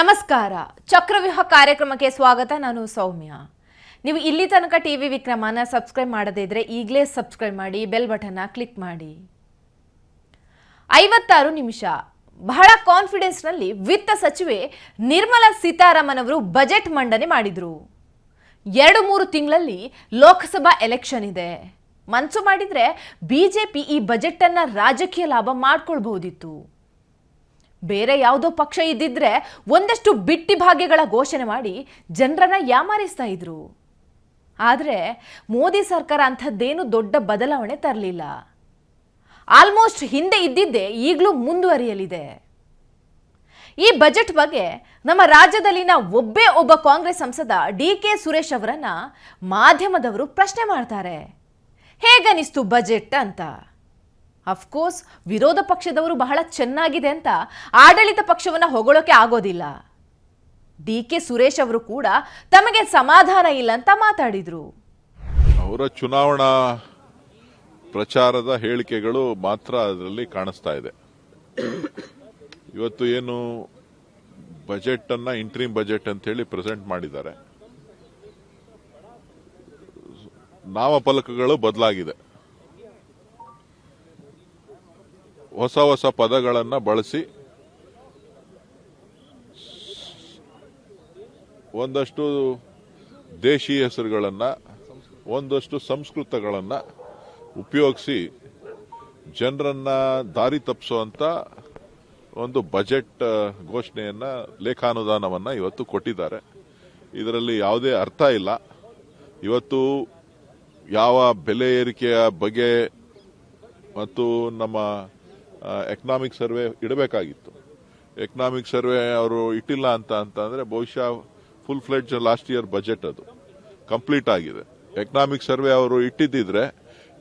ನಮಸ್ಕಾರ. ಚಕ್ರವ್ಯೂಹ ಕಾರ್ಯಕ್ರಮಕ್ಕೆ ಸ್ವಾಗತ. ನಾನು ಸೌಮ್ಯ. ನೀವು ಇಲ್ಲಿ ತನಕ ಟಿ ವಿ ವಿಕ್ರಮನ ಸಬ್ಸ್ಕ್ರೈಬ್ ಮಾಡದೇ ಇದ್ರೆ ಈಗಲೇ ಸಬ್ಸ್ಕ್ರೈಬ್ ಮಾಡಿ, ಬೆಲ್ ಬಟನ್ನ ಕ್ಲಿಕ್ ಮಾಡಿ. ಐವತ್ತಾರು ನಿಮಿಷ. ಬಹಳ ಕಾನ್ಫಿಡೆನ್ಸ್ನಲ್ಲಿ ವಿತ್ತ ಸಚಿವೆ ನಿರ್ಮಲಾ ಸೀತಾರಾಮನ್ ಅವರು ಬಜೆಟ್ ಮಂಡನೆ ಮಾಡಿದರು. ಎರಡು ಮೂರು ತಿಂಗಳಲ್ಲಿ ಲೋಕಸಭಾ ಎಲೆಕ್ಷನ್ ಇದೆ. ಮನ್ಸು ಮಾಡಿದ್ರೆ ಬಿಜೆಪಿ ಈ ಬಜೆಟ್ ಅನ್ನ ರಾಜಕೀಯ ಲಾಭ ಮಾಡ್ಕೊಳ್ಬಹುದಿತ್ತು. ಬೇರೆ ಯಾವುದೋ ಪಕ್ಷ ಇದ್ದಿದ್ರೆ ಒಂದಷ್ಟು ಬಿಟ್ಟಿ ಭಾಗ್ಯಗಳ ಘೋಷಣೆ ಮಾಡಿ ಜನರನ್ನ ಯಾಮಾರಿಸ್ತಾ ಇದ್ರು. ಆದರೆ ಮೋದಿ ಸರ್ಕಾರ ಅಂಥದ್ದೇನು ದೊಡ್ಡ ಬದಲಾವಣೆ ತರಲಿಲ್ಲ. ಆಲ್ಮೋಸ್ಟ್ ಹಿಂದೆ ಇದ್ದಿದ್ದೆ ಈಗಲೂ ಮುಂದುವರಿಯಲಿದೆ. ಈ ಬಜೆಟ್ ಬಗ್ಗೆ ನಮ್ಮ ರಾಜ್ಯದಲ್ಲಿನ ಒಬ್ಬೇ ಒಬ್ಬ ಕಾಂಗ್ರೆಸ್ ಸಂಸದ ಡಿ ಕೆ ಸುರೇಶ್ ಅವರನ್ನ ಮಾಧ್ಯಮದವರು ಪ್ರಶ್ನೆ ಮಾಡ್ತಾರೆ. ಹೇಗನಿಸ್ತು ಬಜೆಟ್ ಅಂತ? ಅಫ್ಕೋರ್ಸ್ ವಿರೋಧ ಪಕ್ಷದವರು ಬಹಳ ಚೆನ್ನಾಗಿದೆ ಅಂತ ಆಡಳಿತ ಪಕ್ಷವನ್ನು ಹೊಗಳೋಕೆ ಆಗೋದಿಲ್ಲ. ಡಿ ಕೆ ಸುರೇಶ್ ಅವರು ಕೂಡ ತಮಗೆ ಸಮಾಧಾನ ಇಲ್ಲ ಅಂತ ಮಾತಾಡಿದ್ರು. ಅವರ ಚುನಾವಣಾ ಪ್ರಚಾರದ ಹೇಳಿಕೆಗಳು ಮಾತ್ರ ಅದರಲ್ಲಿ ಕಾಣಿಸ್ತಾ ಇದೆ. ಇವತ್ತು ಏನು ಬಜೆಟ್ ಅನ್ನ ಇಂಟ್ರೀಮ್ ಬಜೆಟ್ ಅಂತ ಹೇಳಿ ಪ್ರೆಸೆಂಟ್ ಮಾಡಿದ್ದಾರೆ. ನಾಮಫಲಕಗಳು ಬದಲಾಗಿದೆ. ಹೊಸ ಹೊಸ ಪದಗಳನ್ನು ಬಳಸಿ ಒಂದಷ್ಟು ದೇಶಿ ಹೆಸರುಗಳನ್ನು, ಒಂದಷ್ಟು ಸಂಸ್ಕೃತಗಳನ್ನು ಉಪಯೋಗಿಸಿ ಜನರನ್ನು ದಾರಿ ತಪ್ಪಿಸುವಂಥ ಒಂದು ಬಜೆಟ್ ಘೋಷಣೆಯನ್ನು ಲೇಖಾನುದಾನವನ್ನು ಇವತ್ತು ಕೊಟ್ಟಿದ್ದಾರೆ. ಇದರಲ್ಲಿ ಯಾವುದೇ ಅರ್ಥ ಇಲ್ಲ. ಇವತ್ತು ಯಾವ ಬೆಲೆ ಏರಿಕೆಯ ಬಗ್ಗೆ ಮತ್ತು ನಮ್ಮ ಎಕನಾಮಿಕ್ ಸರ್ವೆ ಇಡಬೇಕಾಗಿತ್ತು. ಎಕನಾಮಿಕ್ ಸರ್ವೆ ಅವರು ಇಟ್ಟಿಲ್ಲ ಅಂತ ಅಂತಂದ್ರೆ ಬಹುಶಃ full fledged last year budget ಅದು. ಕಂಪ್ಲೀಟ್ ಆಗಿದೆ. ಎಕನಾಮಿಕ್ ಸರ್ವೆ ಅವರು ಇಟ್ಟಿದ್ದಿದ್ರೆ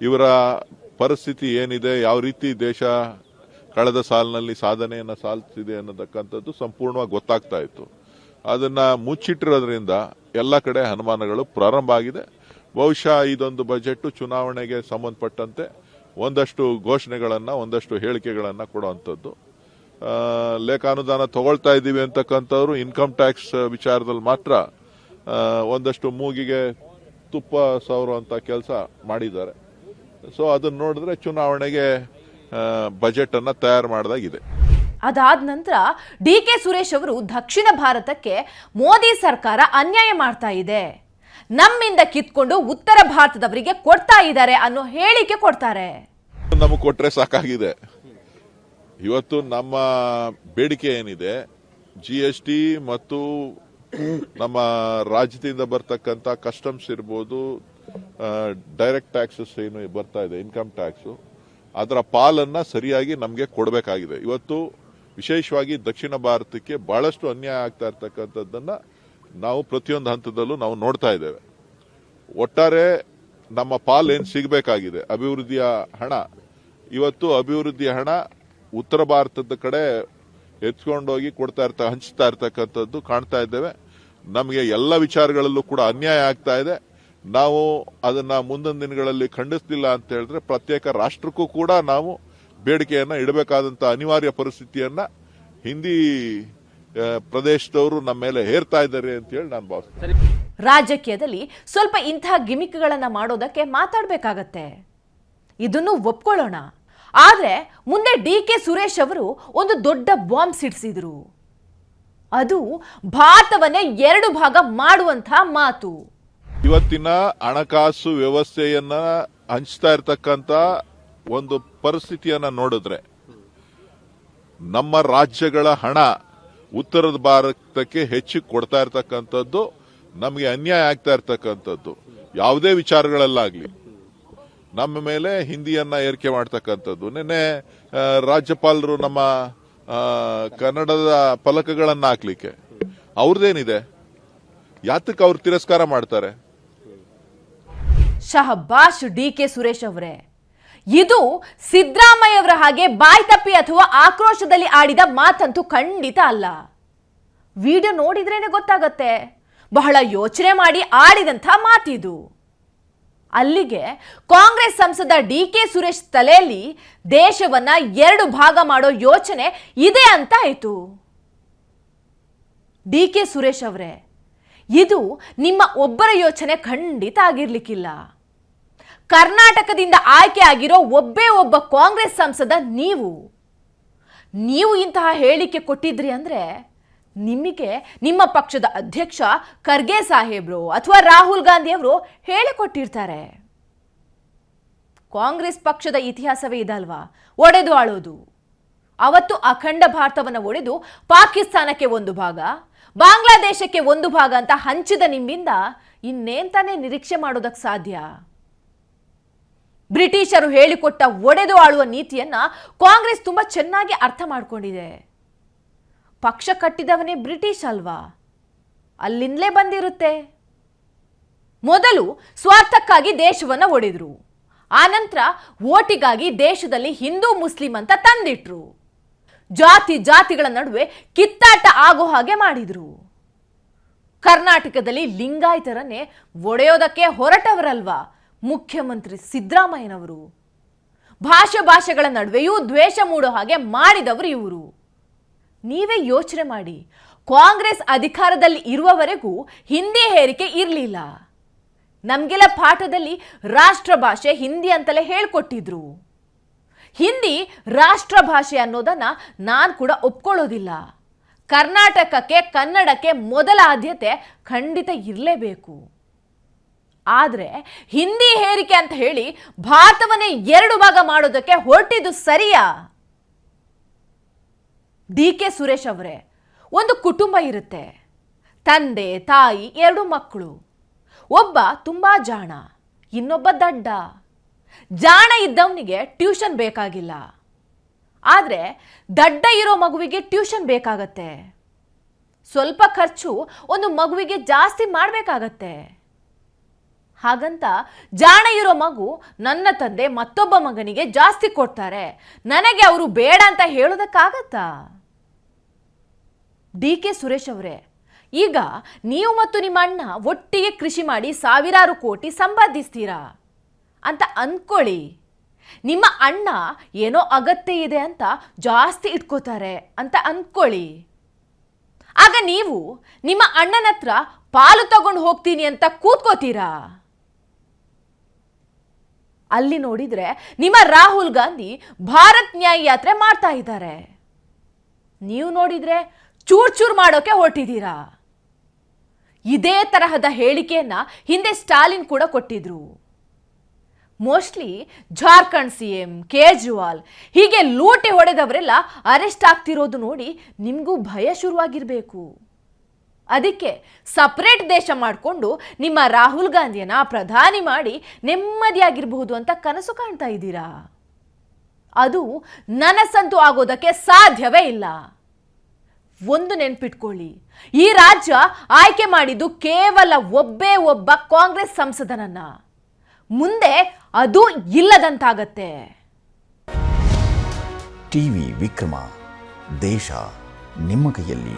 ಇವರ ಪರಿಸ್ಥಿತಿ ಏನಿದೆ, ಯಾವ ರೀತಿ ದೇಶ ಕಳೆದ ಸಾಲಿನಲ್ಲಿ ಸಾಧನೆಯನ್ನು ಸಾಧಿಸಿದೆ ಅನ್ನತಕ್ಕಂಥದ್ದು ಸಂಪೂರ್ಣವಾಗಿ ಗೊತ್ತಾಗ್ತಾ ಇತ್ತು. ಅದನ್ನು ಮುಚ್ಚಿಟ್ಟಿರೋದ್ರಿಂದ ಎಲ್ಲ ಕಡೆ ಅನುಮಾನಗಳು ಪ್ರಾರಂಭ ಆಗಿದೆ. ಬಹುಶಃ ಇದೊಂದು ಬಜೆಟ್ ಚುನಾವಣೆಗೆ ಸಂಬಂಧಪಟ್ಟಂತೆ ಒಂದಷ್ಟು ಘೋಷಣೆಗಳನ್ನು, ಒಂದಷ್ಟು ಹೇಳಿಕೆಗಳನ್ನು ಕೊಡುವಂಥದ್ದು. ಲೇಖಾನುದಾನ ತಗೊಳ್ತಾ ಇದ್ದೀವಿ ಅಂತಕ್ಕಂಥವ್ರು ಇನ್ಕಮ್ ಟ್ಯಾಕ್ಸ್ ವಿಚಾರದಲ್ಲಿ ಮಾತ್ರ ಒಂದಷ್ಟು ಮೂಗಿಗೆ ತುಪ್ಪ ಅಂತ ಕೆಲಸ ಮಾಡಿದ್ದಾರೆ. ಸೊ ಅದನ್ನ ನೋಡಿದ್ರೆ ಚುನಾವಣೆಗೆ ಬಜೆಟ್ ಅನ್ನ ತಯಾರು ಮಾಡಿದಾಗಿದೆ. ಅದಾದ ನಂತರ ಡಿ ಕೆ ಸುರೇಶ್ ಅವರು ದಕ್ಷಿಣ ಭಾರತಕ್ಕೆ ಮೋದಿ ಸರ್ಕಾರ ಅನ್ಯಾಯ ಮಾಡ್ತಾ ಇದೆ. ನಮ್ಮಿಂದ ಕಿತ್ಕೊಂಡು ಉತ್ತರ ಭಾರತದವರಿಗೆ ಕೊಡ್ತಾ ಇದ್ದಾರೆ ಅನ್ನೋ ಹೇಳಿಕೆ ಕೊಡ್ತಾರೆ. ನಮಗೆ ಕೊಟ್ರೆ ಸಾಕಾಗಿದೆ. ಇವತ್ತು ನಮ್ಮ ಬೇಡಿಕೆ ಏನಿದೆ ಜಿ ಎಸ್ ಟಿ ಮತ್ತು ನಮ್ಮ ರಾಜ್ಯದಿಂದ ಬರ್ತಕ್ಕಂಥ ಕಸ್ಟಮ್ಸ್ ಇರ್ಬೋದು ಡೈರೆಕ್ಟ್ ಟ್ಯಾಕ್ಸಸ್ ಏನು ಬರ್ತಾ ಇದೆ ಇನ್ಕಮ್ ಟ್ಯಾಕ್ಸ್ ಅದರ ಪಾಲನ್ನು ಸರಿಯಾಗಿ ನಮಗೆ ಕೊಡಬೇಕಾಗಿದೆ. ಇವತ್ತು ವಿಶೇಷವಾಗಿ ದಕ್ಷಿಣ ಭಾರತಕ್ಕೆ ಬಹಳಷ್ಟು ಅನ್ಯಾಯ ಆಗ್ತಾ ಇರ್ತಕ್ಕಂಥದ್ದನ್ನ ನಾವು ಪ್ರತಿಯೊಂದು ಹಂತದಲ್ಲೂ ನಾವು ನೋಡ್ತಾ ಇದ್ದೇವೆ. ಒಟ್ಟಾರೆ ನಮ್ಮ ಪಾಲ್ ಏನ್ ಸಿಗಬೇಕಾಗಿದೆ? ಅಭಿವೃದ್ಧಿಯ ಹಣ. ಇವತ್ತು ಅಭಿವೃದ್ಧಿಯ ಹಣ ಉತ್ತರ ಭಾರತದ ಕಡೆ ಎತ್ಕೊಂಡೋಗಿ ಕೊಡ್ತಾ ಇರ್ತ, ಹಂಚ್ತಾ ಇರ್ತಕ್ಕಂಥದ್ದು ಕಾಣ್ತಾ ಇದ್ದೇವೆ. ನಮಗೆ ಎಲ್ಲ ವಿಚಾರಗಳಲ್ಲೂ ಕೂಡ ಅನ್ಯಾಯ ಆಗ್ತಾ ಇದೆ. ನಾವು ಅದನ್ನ ಮುಂದಿನ ದಿನಗಳಲ್ಲಿ ಖಂಡಿಸ್ತಿಲ್ಲ ಅಂತ ಹೇಳಿದ್ರೆ ಪ್ರತ್ಯೇಕ ರಾಷ್ಟ್ರಕ್ಕೂ ಕೂಡ ನಾವು ಬೇಡಿಕೆಯನ್ನ ಇಡಬೇಕಾದಂತಹ ಅನಿವಾರ್ಯ ಪರಿಸ್ಥಿತಿಯನ್ನ ಹಿಂದಿ ಪ್ರದೇಶದವರು ನಮ್ಮ ಮೇಲೆ ಹೇರ್ತಾ ಇದ್ದಾರೆ ಅಂತ ಹೇಳಿ ನಾನು ಭಾವಿಸ್ತೇನೆ. ರಾಜಕೀಯದಲ್ಲಿ ಸ್ವಲ್ಪ ಇಂತಹ ಗಿಮಿಕ್ಗಳನ್ನು ಮಾಡೋದಕ್ಕೆ ಮಾತಾಡಬೇಕಾಗತ್ತೆ. ಇದನ್ನು ಒಪ್ಕೊಳ್ಳೋಣ. ಆದರೆ ಮುಂದೆ ಡಿ ಕೆ ಸುರೇಶ್ ಅವರು ಒಂದು ದೊಡ್ಡ ಬಾಂಬ್ ಸಿಡಿಸಿದ್ರು. ಅದು ಭಾರತವನ್ನೇ ಎರಡು ಭಾಗ ಮಾಡುವಂತಹ ಮಾತು. ಇವತ್ತಿನ ಹಣಕಾಸು ವ್ಯವಸ್ಥೆಯನ್ನ ಹಂಚ್ತಾ ಇರತಕ್ಕಂತ ಒಂದು ಪರಿಸ್ಥಿತಿಯನ್ನ ನೋಡಿದ್ರೆ ನಮ್ಮ ರಾಜ್ಯಗಳ ಹಣ ಉತ್ತರದ ಭಾರತಕ್ಕೆ ಹೆಚ್ಚು ಕೊಡ್ತಾ ಇರ್ತಕ್ಕಂಥದ್ದು, ನಮಗೆ ಅನ್ಯಾಯ ಆಗ್ತಾ ಇರ್ತಕ್ಕಂಥದ್ದು. ಯಾವುದೇ ವಿಚಾರಗಳಲ್ಲಾಗ್ಲಿ. ನಮ್ಮ ಮೇಲೆ ಹಿಂದಿಯನ್ನ ಏರಿಕೆ ಮಾಡ್ತಕ್ಕಂಥದ್ದು. ನಿನ್ನೆ ರಾಜ್ಯಪಾಲರು ನಮ್ಮ ಕನ್ನಡದ ಫಲಕಗಳನ್ನ ಹಾಕ್ಲಿಕ್ಕೆ ಅವ್ರದ್ದೇನಿದೆ? ಯಾತಕ್ಕೆ ಅವ್ರು ತಿರಸ್ಕಾರ ಮಾಡ್ತಾರೆ? ಶಹಬಾಷ್ ಡಿ ಕೆ ಸುರೇಶ್ ಅವರೇ. ಇದು ಸಿದ್ದರಾಮಯ್ಯವರ ಹಾಗೆ ಬಾಯ್ ತಪ್ಪಿ ಅಥವಾ ಆಕ್ರೋಶದಲ್ಲಿ ಆಡಿದ ಮಾತಂತೂ ಖಂಡಿತ ಅಲ್ಲ. ವಿಡಿಯೋ ನೋಡಿದ್ರೇನೆ ಗೊತ್ತಾಗತ್ತೆ. ಬಹಳ ಯೋಚನೆ ಮಾಡಿ ಆಡಿದಂಥ ಮಾತಿದು. ಅಲ್ಲಿಗೆ ಕಾಂಗ್ರೆಸ್ ಸಂಸದ ಡಿ ಕೆ ಸುರೇಶ್ ತಲೆಯಲ್ಲಿ ದೇಶವನ್ನ ಎರಡು ಭಾಗ ಮಾಡೋ ಯೋಚನೆ ಇದೆ ಅಂತ ಆಯಿತು. ಡಿ ಕೆ ಸುರೇಶ್ ಅವರೇ, ಇದು ನಿಮ್ಮ ಒಬ್ಬರ ಯೋಚನೆ ಖಂಡಿತ ಆಗಿರ್ಲಿಕ್ಕಿಲ್ಲ. ಕರ್ನಾಟಕದಿಂದ ಆಯ್ಕೆ ಆಗಿರೋ ಒಬ್ಬೇ ಒಬ್ಬ ಕಾಂಗ್ರೆಸ್ ಸಂಸದ ನೀವು. ನೀವು ಇಂತಹ ಹೇಳಿಕೆ ಕೊಟ್ಟಿದ್ರಿ ಅಂದರೆ ನಿಮಗೆ, ನಿಮ್ಮ ಪಕ್ಷದ ಅಧ್ಯಕ್ಷ ಖರ್ಗೆ ಸಾಹೇಬ್ರು ಅಥವಾ ರಾಹುಲ್ ಗಾಂಧಿ ಅವರು ಹೇಳಿಕೊಟ್ಟಿರ್ತಾರೆ. ಕಾಂಗ್ರೆಸ್ ಪಕ್ಷದ ಇತಿಹಾಸವೇ ಇದಲ್ವಾ? ಒಡೆದು ಆಳೋದು. ಅವತ್ತು ಅಖಂಡ ಭಾರತವನ್ನು ಒಡೆದು ಪಾಕಿಸ್ತಾನಕ್ಕೆ ಒಂದು ಭಾಗ, ಬಾಂಗ್ಲಾದೇಶಕ್ಕೆ ಒಂದು ಭಾಗ ಅಂತ ಹಂಚಿದ ನಿಮ್ಮಿಂದ ಇನ್ನೇನ್ ತಾನೇ ನಿರೀಕ್ಷೆ ಮಾಡೋದಕ್ಕೆ ಸಾಧ್ಯ? ಬ್ರಿಟಿಷರು ಹೇಳಿಕೊಟ್ಟ ಒಡೆದು ಆಳುವ ನೀತಿಯನ್ನ ಕಾಂಗ್ರೆಸ್ ತುಂಬಾ ಚೆನ್ನಾಗಿ ಅರ್ಥ ಮಾಡಿಕೊಂಡಿದೆ. ಪಕ್ಷ ಕಟ್ಟಿದವನೇ ಬ್ರಿಟಿಷ್ ಅಲ್ವಾ? ಅಲ್ಲಿಂದಲೇ ಬಂದಿರುತ್ತೆ. ಮೊದಲು ಸ್ವಾರ್ಥಕ್ಕಾಗಿ ದೇಶವನ್ನು ಒಡೆದ್ರು. ಆನಂತರ ಓಟಿಗಾಗಿ ದೇಶದಲ್ಲಿ ಹಿಂದೂ ಮುಸ್ಲಿಂ ಅಂತ ತಂದಿಟ್ರು. ಜಾತಿ ಜಾತಿಗಳ ನಡುವೆ ಕಿತ್ತಾಟ ಆಗೋ ಹಾಗೆ ಮಾಡಿದ್ರು. ಕರ್ನಾಟಕದಲ್ಲಿ ಲಿಂಗಾಯತರನ್ನೇ ಒಡೆಯೋದಕ್ಕೆ ಹೊರಟವರಲ್ವಾ? ಮುಖ್ಯಮಂತ್ರಿ ಸಿದ್ದರಾಮಯ್ಯನವರು ಭಾಷೆ ಭಾಷೆಗಳ ನಡುವೆಯೂ ದ್ವೇಷ ಮೂಡೋ ಹಾಗೆ ಮಾಡಿದವರು ಇವರು. ನೀವೇ ಯೋಚನೆ ಮಾಡಿ, ಕಾಂಗ್ರೆಸ್ ಅಧಿಕಾರದಲ್ಲಿ ಇರುವವರೆಗೂ ಹಿಂದಿ ಹೇರಿಕೆ ಇರಲಿಲ್ಲ. ನಮಗೆಲ್ಲ ಪಾಠದಲ್ಲಿ ರಾಷ್ಟ್ರ ಭಾಷೆ ಹಿಂದಿ ಅಂತಲೇ ಹೇಳ್ಕೊಟ್ಟಿದ್ರು. ಹಿಂದಿ ರಾಷ್ಟ್ರ ಭಾಷೆ ಅನ್ನೋದನ್ನು ನಾನು ಕೂಡ ಒಪ್ಕೊಳ್ಳೋದಿಲ್ಲ. ಕರ್ನಾಟಕಕ್ಕೆ ಕನ್ನಡಕ್ಕೆ ಮೊದಲ ಆದ್ಯತೆ ಖಂಡಿತ ಇರಲೇಬೇಕು. ಆದರೆ ಹಿಂದಿ ಹೇರಿಕೆ ಅಂತ ಹೇಳಿ ಭಾರತವನ್ನೇ ಎರಡು ಭಾಗ ಮಾಡೋದಕ್ಕೆ ಹೊರಟಿದ್ದು ಸರಿಯಾ? ಡಿ ಕೆ ಸುರೇಶ್ ಅವರೇ, ಒಂದು ಕುಟುಂಬ ಇರುತ್ತೆ, ತಂದೆ, ತಾಯಿ, ಎರಡು ಮಕ್ಕಳು. ಒಬ್ಬ ತುಂಬ ಜಾಣ, ಇನ್ನೊಬ್ಬ ದಡ್ಡ. ಜಾಣ ಇದ್ದವನಿಗೆ ಟ್ಯೂಷನ್ ಬೇಕಾಗಿಲ್ಲ. ಆದರೆ ದಡ್ಡ ಇರೋ ಮಗುವಿಗೆ ಟ್ಯೂಷನ್ ಬೇಕಾಗತ್ತೆ. ಸ್ವಲ್ಪ ಖರ್ಚು ಒಂದು ಮಗುವಿಗೆ ಜಾಸ್ತಿ ಮಾಡಬೇಕಾಗತ್ತೆ. ಹಾಗಂತ ಜಾಣ ಇರೋ ಮಗು ನನ್ನ ತಂದೆ ಮತ್ತೊಬ್ಬ ಮಗನಿಗೆ ಜಾಸ್ತಿ ಕೊಡ್ತಾರೆ. ನನಗೆ ಅವರು ಬೇಡ ಅಂತ ಹೇಳೋದಕ್ಕಾಗತ್ತಾ? ಡಿ ಕೆ ಸುರೇಶ್ ಅವರೇ, ಈಗ ನೀವು ಮತ್ತು ನಿಮ್ಮ ಅಣ್ಣ ಒಟ್ಟಿಗೆ ಕೃಷಿ ಮಾಡಿ ಸಾವಿರಾರು ಕೋಟಿ ಸಂಪಾದಿಸ್ತೀರಾ? ಅಂತ ಅಂದ್ಕೊಳ್ಳಿ ನಿಮ್ಮ ಅಣ್ಣ ಏನೋ ಅಗತ್ಯ ಇದೆ ಅಂತ ಜಾಸ್ತಿ ಇಟ್ಕೋತಾರೆ ಅಂತ ಅಂದ್ಕೊಳ್ಳಿ ಆಗ ನೀವು ನಿಮ್ಮ ಅಣ್ಣನ ಹತ್ರ ಪಾಲು ತಗೊಂಡು ಹೋಗ್ತೀನಿ ಅಂತ ಕೂತ್ಕೋತೀರಾ? ಅಲ್ಲಿ ನೋಡಿದ್ರೆ ನಿಮ್ಮ ರಾಹುಲ್ ಗಾಂಧಿ ಭಾರತ್ ನ್ಯಾಯ ಯಾತ್ರೆ ಮಾಡ್ತಾ ಇದ್ದಾರೆ. ನೀವು ನೋಡಿದ್ರೆ ಚೂರ್ ಚೂರ್ ಮಾಡೋಕೆ ಹೊರಟಿದ್ದೀರಾ? ಇದೇ ತರಹದ ಹೇಳಿಕೆಯನ್ನ ಹಿಂದೆ ಸ್ಟಾಲಿನ್ ಕೂಡ ಕೊಟ್ಟಿದ್ರು. Mostly Jharkhand C M Kejriwal ಹೀಗೆ ಲೂಟಿ ಹೊಡೆದವರೆಲ್ಲ ಅರೆಸ್ಟ್ ಆಗ್ತಿರೋದು ನೋಡಿ ನಿಮಗೂ ಭಯ ಶುರುವಾಗಿರಬೇಕು. ಅದಕ್ಕೆ ಸಪ್ರೇಟ್ ದೇಶ ಮಾಡಿಕೊಂಡು ನಿಮ್ಮ ರಾಹುಲ್ ಗಾಂಧಿಯನ್ನು ಪ್ರಧಾನಿ ಮಾಡಿ ನೆಮ್ಮದಿಯಾಗಿರಬಹುದು ಅಂತ ಕನಸು ಕಾಣ್ತಾ ಇದ್ದೀರಾ? ಅದು ನನಸಂತೂ ಆಗೋದಕ್ಕೆ ಸಾಧ್ಯವೇ ಇಲ್ಲ. ಒಂದು ನೆನ್ಪಿಟ್ಕೊಳ್ಳಿ, ಈ ರಾಜ್ಯ ಆಯ್ಕೆ ಮಾಡಿದ್ದು ಕೇವಲ ಒಬ್ಬೇ ಒಬ್ಬ ಕಾಂಗ್ರೆಸ್ ಸಂಸದನನ್ನ. ಮುಂದೆ ಅದು ಇಲ್ಲದಂತಾಗತ್ತೆ. ಟಿವಿ ವಿಕ್ರಮ, ದೇಶ ನಿಮ್ಮ ಕೈಯಲ್ಲಿ.